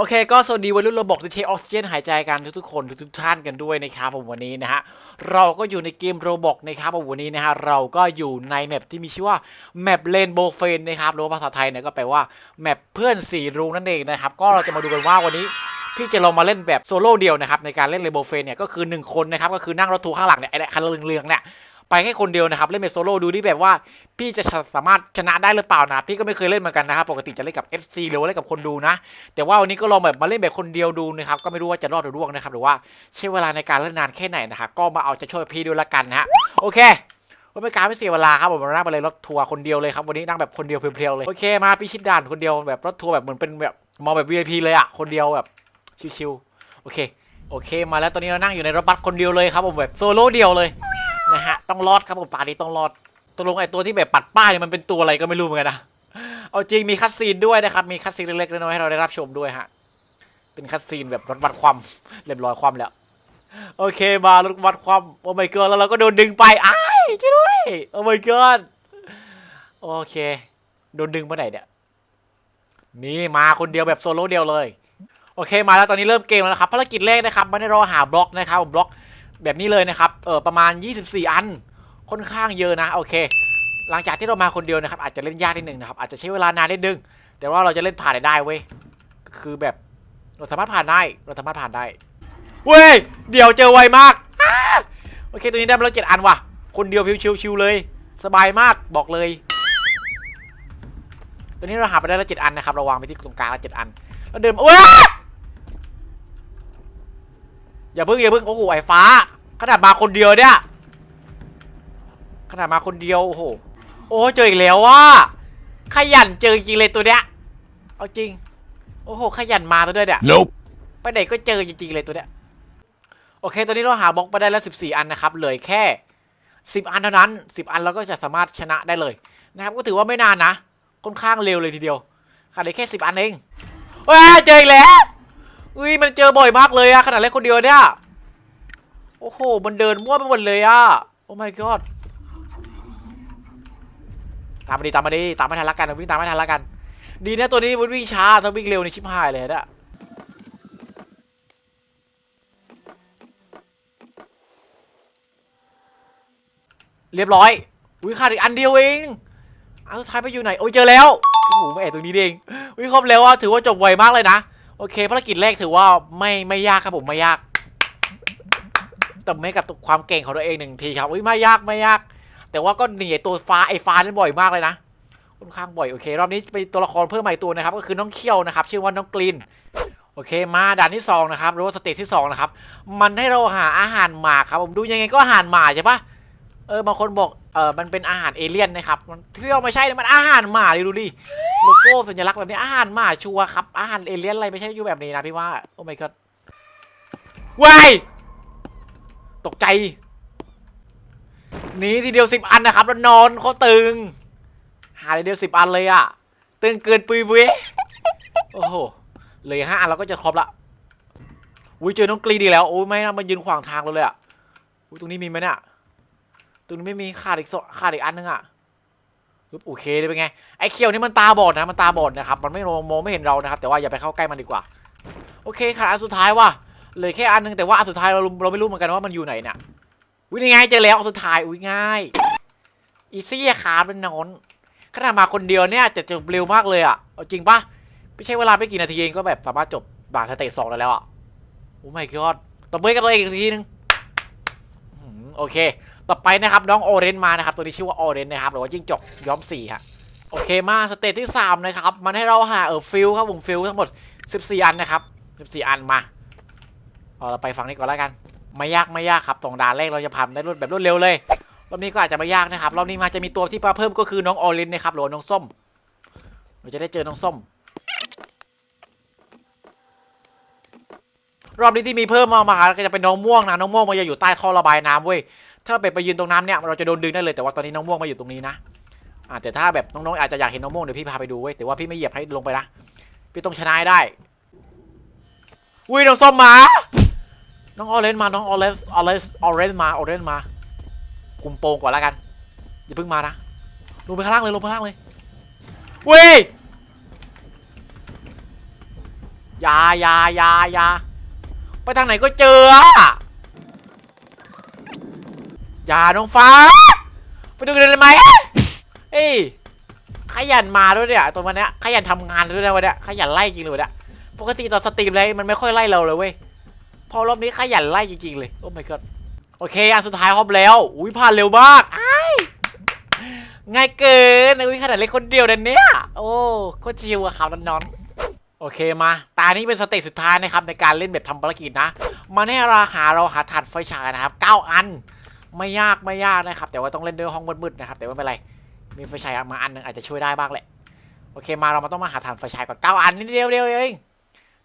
โอเคก็สวัสดีวัยรุ่นระบบที่ใช้ออกซิเจนหายใจกันทุกๆคนทุกๆท่านกันด้วยนะครับผมวันนี้นะฮะเราก็อยู่ในเกมโรบอกนะครับผมวันนี้นะฮะเราก็อยู่ในแมปที่มีชื่อว่าแมปเลนโบเฟนนะครับหรือว่าภาษาไทยเนี่ยก็แปลว่าแมปเพื่อนสีรุ้งนั่นเองนะครับก็เราจะมาดูกันว่าวันนี้พี่จะลองมาเล่นแบบโซโล่เดียวนะครับในการเล่นเรนโบเฟนเนี่ยก็คือ 1 คนนะครับก็คือนั่งรถทัวร์ข้างหลังเนี่ยไอ้คันเรืองๆเนี่ย ไปแค่คนเดียวนะครับ เล่นเป็นโซโล่ดูดิแบบว่า พี่จะสามารถชนะได้หรือเปล่านะพี่ก็ไม่เคยเล่นเหมือนกันนะครับปกติจะเล่นกับ FC หรือว่าเล่นกับคนดูนะ แต่ว่าวันนี้ก็ลองแบบมาเล่นแบบคนเดียวดูนะครับก็ไม่รู้ว่าจะรอดหรือร่วงนะครับหรือว่าใช้เวลาในการเล่นนานแค่ไหนนะครับก็มาเอาใจะช่วยพี่ด้วยละกันนะฮะโอเคว่าไม่การไม่เสียเวลาครับผมมานั่งไปเลยรถทัวร์คนเดียวเลยครับวันนี้นั่งแบบคนเดียวเพลียวๆเลยโอเคมาพี่ชิดด่านคนเดียวแบบรถทัวร์แบบเหมือนเป็นแบบมองแบบ VIP เลยอะคนเดียวแบบชิวๆโอเคโอเค มาแล้วตอนนี้เรานั่งอยู่ในรถบัสคนเดียวเลยครับผมแบบโซโล่เดียวเลย ต้องรอดครับผมตานี้ต้องรอดตกลงไอ้ตัวที่แบบปัดป้ายเนี่ยมันเป็นตัวอะไรก็ไม่รู้เหมือนกันนะเอาจริงมีคัดซีนด้วยนะครับมีคัดซีนเล็กๆน้อยๆให้เราได้รับชมด้วยฮะเป็นคัดซีนแบบรถวัดความเรียบร้อยความแล้วโอเคมารถวัดความโอ้ my god แล้วเราก็โดนดึงไปอ้ายช่วยด้วยโอ้ my god โอเคโดนดึงไปไหนเนี่ยนี่มาคนเดียวแบบโซโล่เดียวเลยโอเคมาแล้วตอนนี้เริ่มเกมแล้วนะครับภารกิจแรกนะครับไม่ได้รอหาบล็อกนะครับบล็อก แบบนี้เลยนะครับเออประมาณ 24 อันค่อนข้างเยอะนะโอเค หลังจากที่เรามาคนเดียวนะครับอาจจะเล่นยากนิดนึงนะครับอาจจะใช้เวลานานนิดนึงแต่ว่าเราจะเล่นผ่านได้เว้ยคือแบบเราสามารถผ่านได้เราสามารถผ่านได้เว้ยเดี๋ยวเจอไวมากโอเคตัวนี้ได้มาแล้วเจ็ดอันว่ะ คนเดียวชิวๆเลย สบายมากบอกเลย ตัวนี้เราหาไปได้แล้วเจ็ดอันนะครับเราวางไปที่ตรงกลางแล้วเจ็ดอันแล้วเดิมาว้า อย่าเพิ่งอย่าเพิ่งโอ้โหไอ้ฟ้า ขนาดมาคนเดียวเนี่ยขนาดมาคนเดียวโอ้โหโอ้เจออีกแล้วว่าขยันเจอจริงเลยตัวเนี้ยเอาจริง โอ้โหขยันมาตัวด้วยเนี่ย Nope. ไปไหนก็เจอจริงๆเลยตัวเนี้ยโอเค ตอนนี้เราหาบล็อกมาได้แล้ว 14 อันนะครับเหลือแค่ 10 อันเท่านั้น 10 อันเราก็จะสามารถชนะได้เลยนะครับก็ถือว่าไม่นานนะค่อนข้างเร็วเลยทีเดียวขาดได้แค่ 10 อันเองเฮ้ยเจออีกแล้ว อุ้ยมันเจอบ่อยมากเลยอะขนาดเล่นคนเดียวเนี่ย โอ้โห มันเดินมั่วไปหมดเลยอะโอ้ my god ตามมาดีตามมาดีตามไม่ทันละกันวิ่งตามไม่ทันละกัน ดีนะตัวนี้มันวิ่งช้าถ้าวิ่งเร็วในชิบหายเลยนะเรียบร้อย อุ้ยขาดอีกอันเดียวเอง เอันสุดท้ายไปอยู่ไหน โอ้ยเจอแล้ว โอ้โหม่แอบตรงนี้เองวิ่งครบแล้วว่าถือว่าจบไวมากเลยนะ โอเคภารกิจแรกถือว่าไม่ไม่ยากครับผมไม่ยาก แต่ไม่กับความเก่งของตัวเองหนึ่งทีครับอุ้ยไม่ยากไม่ยาก แต่ว่าก็หนีตัวฟ้าไอ้ฟ้านี่บ่อยมากเลยนะค่อนข้างบ่อยโอเค รอบนี้เป็นตัวละครเพิ่มใหม่ตัวนะครับ ก็คือน้องเคียวนะครับ ชื่อว่าน้องกลินโอเค มาด่านที่สองนะครับหรือว่าสเตจที่สองนะครับมันให้เราหาอาหารหมาครับผมดูยังไงก็อาหารหมาใช่ปะ เออบางคนบอกเออมันเป็นอาหารเอเลี่ยนนะครับมันพี่ว่าไม่ใช่นะมันอาหารหมาดิดูดิโลโก้สัญลักษณ์แบบนี้อาหารหมาชัวร์ครับอาหารเอเลี่ยนอะไรไม่ใช่อยู่แบบนี้นะพี่ว่าโอ้ my god ว้ายตกใจหนีทีเดียวสิบอันนะครับแล้วนอนเขาตึง หาทีเดียวสิบอันเลยอะตึงเกินปุยบุยโอ้โหเลือห้าอันเราก็จะครบละอุ้ยเจอน้องกรีดีแล้วโอ้ยไม่นะมันยืนขวางทางเราเลยอะอุ้ยตรงนี้มีไหมเนี่ย ตรงนี้ไม่มีขาดอีกสองขาดอีกอันนึงอะโอเคเลยเป็นไงไอ้เขียวนี่มันตาบอดนะมันตาบอดนะครับมันไม่มองมไม่เห็นเรานะครับ แต่ว่าอย่าไปเข้าใกล้มันดีกว่า โอเคขาดอันสุดท้ายว่ะเหลือแค่อันนึงแต่ว่าอันสุดท้ายเราเราไม่รู้เหมือนกันว่ามันอยู่ไหนเนี่ยอุ้ยนี่ไงเจอแล้วอันสุดท้ายอุ้ยง่ายอีซี่อะครับเป็นนอนขนาดมาคนเดียวเนี่ยจะจบเร็วมากเลยอะเอาจริงปะไม่ใช่เวลาไม่กี่นาทีเองก็แบบสามารถจบบาทสเตจสองได้แล้วอะโอ้ my god ตบมือกับตัวเองอีกทีนึงโอเค ต่อไปนะครับน้องโอเรนมานะครับตัวนี้ชื่อว่าโอเรนนะครับหรือว่าจิ้งจกย้อมสีฮะโอเคมาสเตจที่สามนะครับ มันให้เราหาเออฟิลครับผมฟิลทั้งหมด 14 อันนะครับ 14 อันมาเอาเราไปฝั่งนี้ก่อนแล้วกัน ไม่ยากไม่ยากครับสองด่านแรกเราจะผ่านได้รวดแบบรวดเร็วเลยรอบนี้ก็อาจจะไม่ยากนะครับรอบนี้มาจะมีตัวที่มาเพิ่มก็คือน้องออรินนะครับหรือว่าน้องส้มเราจะได้เจอน้องส้ม รอบนี้ที่มีเพิ่มมามาก็จะเป็นน้องม่วงนะน้องม่วงมันจะอยู่ใต้ท่อระบายน้ำเว้ยถ้าเราไปไปยืนตรงน้ำเนี่ยเราจะโดนดึงได้เลยแต่ว่าตอนนี้น้องม่วงมาอยู่ตรงนี้นะอ่าแต่ถ้าแบบน้องๆอาจจะอยากเห็นน้องม่วงเดี๋ยวพี่พาไปดูเว้ยแต่ว่าพี่ไม่เหยียบให้ลงไปนะพี่ต้องชนะให้ได้อุ้ยน้องส้มมา น้องออเรนจ์มาน้องออเรนจ์ออเรนจ์ออเรนจ์มาออเรนจ์มา คุมโปงก่อนแล้วกันอย่าเพิ่งมานะลงไปข้างล่างเลยลงไปข้างล่างเลยเว้ยยายายายา ทางไหนก็เจออย่าน้องฟ้า ไปดูกันเลยไหมเอ้ยขยันมาด้วยเนี่ยตัวมันเนี้ยขยันทำงานด้วยนะวันเนี้ยขยันไล่จริงเลยวันเนี้ยปกติตอนสตรีมเลยมันไม่ค่อยไล่เราเลยเว้ยพอรอบนี้ขยันไล่จริงๆเลยโอ้ my god โอเคอันสุดท้ายครบแล้ว อุ้ยผ่านเร็วมากอ้ง่ายเกินอุ้ยขนาดเล่นคนเดียวเดนเนี่ยโอ้โคตรชิวอะครับน้อง โอเคมา ตานี้เป็นสเตจสุดท้ายนะครับในการเล่นแบบทำภารกิจนะ มาให้เราหาเราหาถ่านไฟฉายนะครับ 9 อัน ไม่ยากไม่ยากนะครับ แต่ว่าต้องเล่นด้วยห้องมืดๆนะครับ แต่ว่าไม่เป็นไร มีไฟฉายมาอันหนึงอาจจะช่วยได้บ้างแหละ โอเคมาเรามาต้องมาหาฐานไฟฉายก่อนเก้าอันนิดเดียวเดียวเอง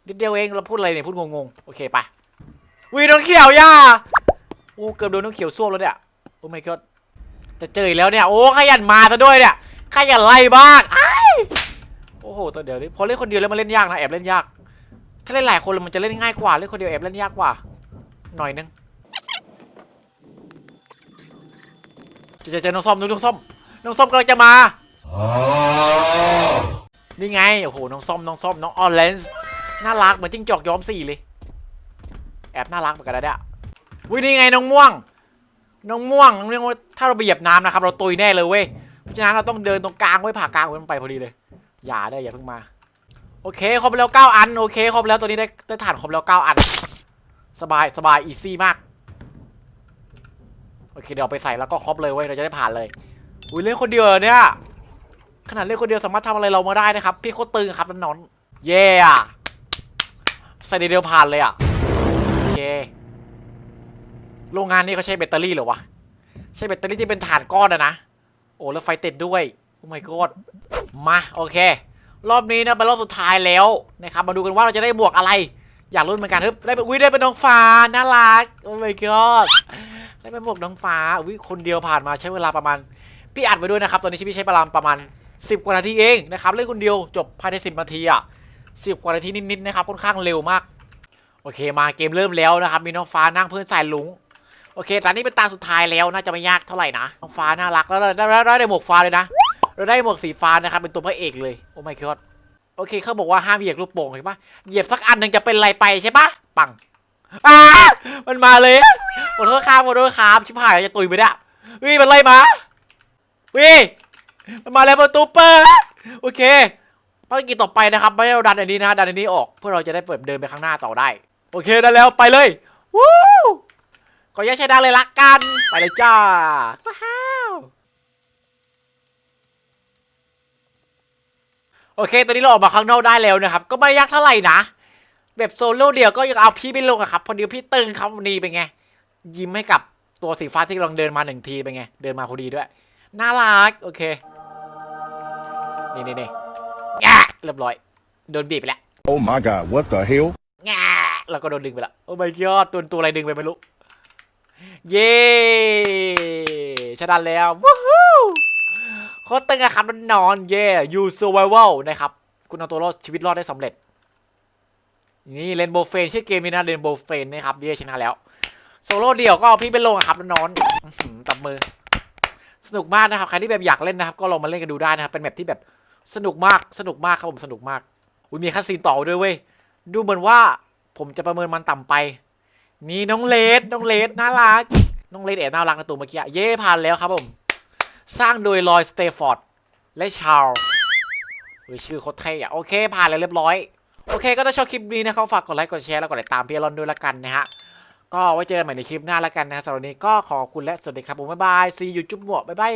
นิดเดียวเอง เราพูดอะไรเนี่ยพูดงงๆ โอเคไปวีน้องเขียวย่าอู้เกือบโดนน้องเขียวส้วมแล้วเนี่ย โอ้ my god จะเจออีกแล้วเนี่ย โอ้ขยันมาซะด้วยเนี่ย ขยันไล่บ้างอ้า โอ้โหตัวเดียวนี้พอเล่นคนเดียวแล้วมันเล่นยากนะแอบเล่นยาก ถ้าเล่นหลายคนมันจะเล่นง่ายกว่าเล่นคนเดียวแอบเล่นยากกว่า หน่อยนึงเจอเจอน้องส้มน้องส้มน้องส้มกำลังจะมานี่ไงโอ้โหน้องส้มน้องส้มน้องออเรนจ์น่ารักเหมือนจิ้งจอกย้อมสีเลย แอบน่ารักเหมือนกันนะเนี่ยวินี่ไงน้องม่วง น้องม่วงน้องม่วงว่าถ้าเราไปเหยียบน้ำนะครับ เราตุยแน่เลยเว้ยเพราะฉะนั้นเราต้องเดินตรงกลางไว้ผ่ากลางไว้ไปพอดีเลย อย่าได้อย่าเพิ่งมา โอเคครบแล้วเก้าอันโอเคครบแล้วตัวนี้ได้ได้ฐานครบแล้วเก้าอัน สบายสบายอีซี่มาก โอเคเดี๋ยวไปใส่แล้วก็ครบเลยเว้ยเราจะได้ผ่านเลยอุ้ยเล่นคนเดียวเนี่ยขนาดเล่นคนเดียวสามารถทำอะไรเรามาได้นะครับ พี่โคตรตึงครับน้องเย่อะใส่เดียวผ่านเลยอะโอเคโรงงานนี้เขาใช้แบตเตอรี่เหรอวะใช้แบตเตอรี่ที่เป็นถ่านก้อนอะนะโอ้แล้วไฟติดด้วย my god มาโอเค รอบนี้นะเป็นรอบสุดท้ายแล้วนะครับมาดูกันว่าเราจะได้บวกอะไร อยากรู้นเหมือนกันฮ้ยได้เป็นอุ้ยได้เป็นน้องฟ้าน่ารักโอ้ my god ได้เป็นบวกน้องฟ้าอุ้ยคนเดียวผ่านมาใช้เวลาประมาณพี่อัดไปด้วยนะครับตอนนี้ชีวิตใช้เวลาประมาณ 10 กว่านาทีเองนะครับเล่นคนเดียวจบภายใน 10นาทีอะ10กว่านาทีนิดๆนะครับค่อนข้างเร็วมาก โอเคมาเกมเริ่มแล้วนะครับมีน้องฟ้านั่งเพื่อนสายลุงโอเคตอนนี้เป็นตาสุดท้ายแล้วน่าจะไม่ยากเท่าไหร่นะน้องฟ้าน่ารักแล้วได้ได้ได้หมวกฟ้าเลยนะ เราได้หมวกสีฟ้านะครับเป็นตัวพระเอกเลยโอ้ my god โอเคเขาบอกว่าห้ามเหยียบลูกโป่งใช่ปะเหยียบสักอันหนึ่งจะเป็นไรไปใช่ปะปังอ้ามันมาเลยขอโทษครับขอโทษครับชิบหายจะตุยไปเนี่ยเฮ้ยมันไล่มาเฮ้ยมันมาแล้วประตูเปิดโอเคภารกิจต่อไปนะครับ ไม่ให้เราดันอันนี้นะดันอันนี้ออกเพื่อเราจะได้เปิดเดินไปข้างหน้าต่อได้ โอเคได้แล้วไปเลยวู้ขออนุญาตใช้ดังเลยละกันไปเลยจ้าว้าว โอเค ตอนนี้เราออกมาข้างนอกได้แล้วนะครับ ก็ไม่ได้ยากเท่าไหร่นะ แบบโซโล่เดียวก็ยังเอาพี่ไม่ลงอะครับ พอดีพี่ตึงครับวันนี้เป็นไง ยิ้มให้กับตัวสีฟ้าที่กำลังเดินมาหนึ่งทีเป็นไง เดินมาพอดีด้วย น่ารัก โอเค นี่นี่นี่แงะเรียบร้อย โดนบีบไปแล้ว Oh my god, what the hell? แงะแล้วก็โดนดึงไปแล้วโอ้ my god โดนตัวอะไรดึงไปไม่รู้ เย้ชนะแล้ววู้ฮู้ โคตรตึงอะครับนอนเย่ you survival นะครับ คุณเอาตัวรอดชีวิตรอดได้สำเร็จ นี่เรนโบว์เฟนชื่อเกมนี้นะเรนโบว์เฟนนะครับเย่ชนะแล้ว โซโล่เดี่ยวก็เอาพี่ไปลงอะครับนอนๆอื้อหือตับมือ สนุกมากนะครับ ใครที่แบบอยากเล่นนะครับ ก็ลองมาเล่นกันดูได้นะครับ เป็นแบบที่แบบสนุกมาก สนุกมากครับผมสนุกมากอุ้ยมีคัสซีนต่อด้วยเว้ย ดูเหมือนว่าผมจะประเมินมันต่ำไป นี่น้องเลดน้องเลดน่ารัก น้องเลดแอบน่ารักนะตัวเมื่อกี้ เย่ผ่านแล้วครับผม สร้างโดยลอยสเตฟอร์ดและชาร์ลเฮ้ยชื่อโคตรเท่อะโอเค ผ่านเลยเรียบร้อย โอเค ก็ถ้าชอบคลิปนี้นะครับฝากกดไลค์กดแชร์แล้วกดติดตามพี่อรอนด้วยละกันนะฮะ ก็ไว้เจอกันใหม่ในคลิปหน้าละกันนะสำหรับวันนี้ก็ขอบคุณและสวัสดีครับผมบ๊ายบายซีอยู่จุ๊บหมวกบ๊ายบาย